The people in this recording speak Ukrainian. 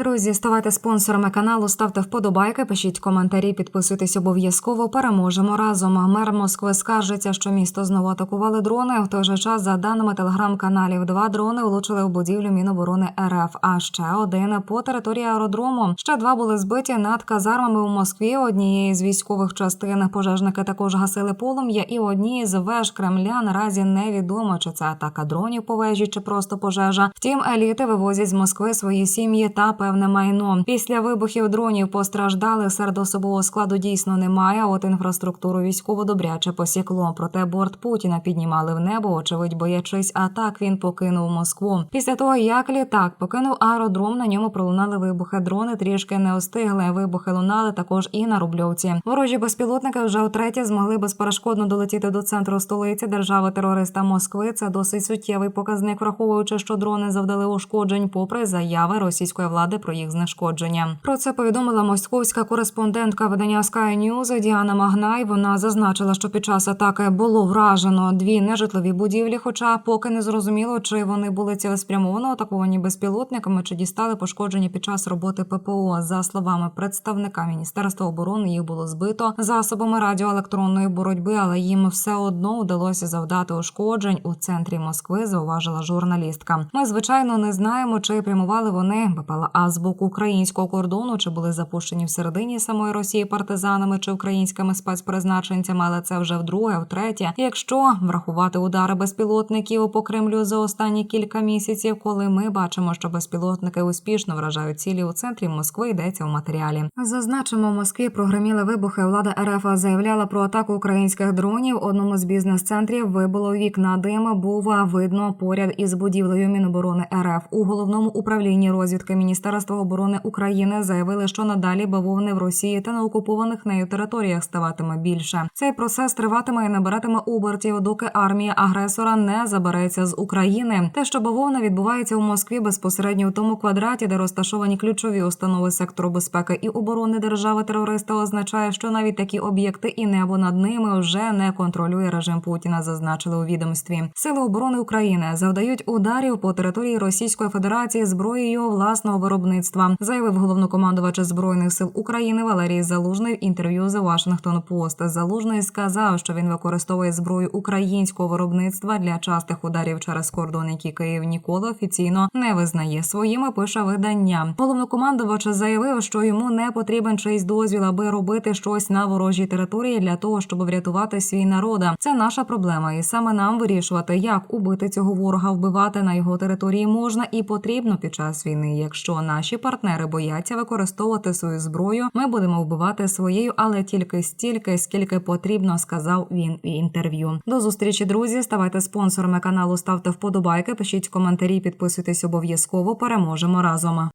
Друзі, ставайте спонсорами каналу, ставте вподобайки, пишіть коментарі, підписуйтесь обов'язково. Переможемо разом. Мер Москви скаржиться, що місто знову атакували дрони. В той же час, за даними телеграм-каналів, два дрони влучили в будівлю Міноборони РФ. А ще один по території аеродрому. Ще два були збиті над казармами у Москві. Однієї з військових частин пожежники також гасили полум'я, і одній з веж Кремля наразі невідомо, чи це атака дронів по вежі, чи просто пожежа. Втім, еліти вивозять з Москви свої сім'ї та певне майно. Після вибухів дронів постраждалих серед особового складу дійсно немає. а От інфраструктуру військово добряче посікло. Проте борт Путіна піднімали в небо. Очевидь, боячись атак, він покинув Москву. Після того, як літак покинув аеродром, на ньому пролунали вибухи. Дрони трішки не остигли. Вибухи лунали також і на Рубльовці. Ворожі безпілотники вже втретє змогли безперешкодно долетіти до центру столиці держави терориста Москви. Це досить суттєвий показник, враховуючи, що дрони завдали ушкоджень, попри заяви російської влади про їх знешкодження. Про це повідомила московська кореспондентка видання Sky News Діана Магнай. Вона зазначила, що під час атаки було вражено дві нежитлові будівлі, хоча поки не зрозуміло, чи вони були цілеспрямовано атаковані безпілотниками, чи дістали пошкодження під час роботи ППО. За словами представника міністерства оборони, їх було збито засобами радіоелектронної боротьби, але їм все одно вдалося завдати ушкоджень у центрі Москви. Зауважила журналістка. Ми звичайно не знаємо, чи прямували вони БПЛА з боку українського кордону, чи були запущені всередині самої Росії партизанами чи українськими спецпризначенцями, але це вже вдруге, втретє. Якщо врахувати удари безпілотників по Кремлю за останні кілька місяців, коли ми бачимо, що безпілотники успішно вражають цілі у центрі Москви, йдеться у матеріалі. Зазначимо, в Москві прогреміли вибухи. Влада РФ заявляла про атаку українських дронів. Одному з бізнес-центрів вибило вікна дим. Був видно поряд із будівлею Міноборони РФ у головному управлінні розвідки Міністерства оборони України заявили, що надалі бавовни в Росії та на окупованих нею територіях ставатиме більше. Цей процес триватиме і набиратиме обертів, доки армія агресора не забереться з України. Те, що бавовна відбувається у Москві безпосередньо у тому квадраті, де розташовані ключові установи сектору безпеки і оборони держави терориста, означає, що навіть такі об'єкти і небо над ними вже не контролює режим Путіна. Зазначили у відомстві. Сили оборони України завдають ударів по території Російської Федерації зброєю власного виробництва, заявив головнокомандувач збройних сил України Валерій Залужний в інтерв'ю The Washington Post. Залужний сказав, що він використовує зброю українського виробництва для частих ударів через кордон, які Київ ніколи офіційно не визнає своїми. Пише видання. Головнокомандувач заявив, що йому не потрібен чийсь дозвіл, аби робити щось на ворожій території для того, щоб врятувати свій народ. Це наша проблема, і саме нам вирішувати, як убити цього ворога, вбивати на його території можна і потрібно під час війни. Якщо наші партнери бояться використовувати свою зброю, ми будемо вбивати своєю, але тільки стільки, скільки потрібно, сказав він в інтерв'ю. До зустрічі, друзі. Ставайте спонсорами каналу, ставте вподобайки, пишіть коментарі, підписуйтесь обов'язково. Переможемо разом.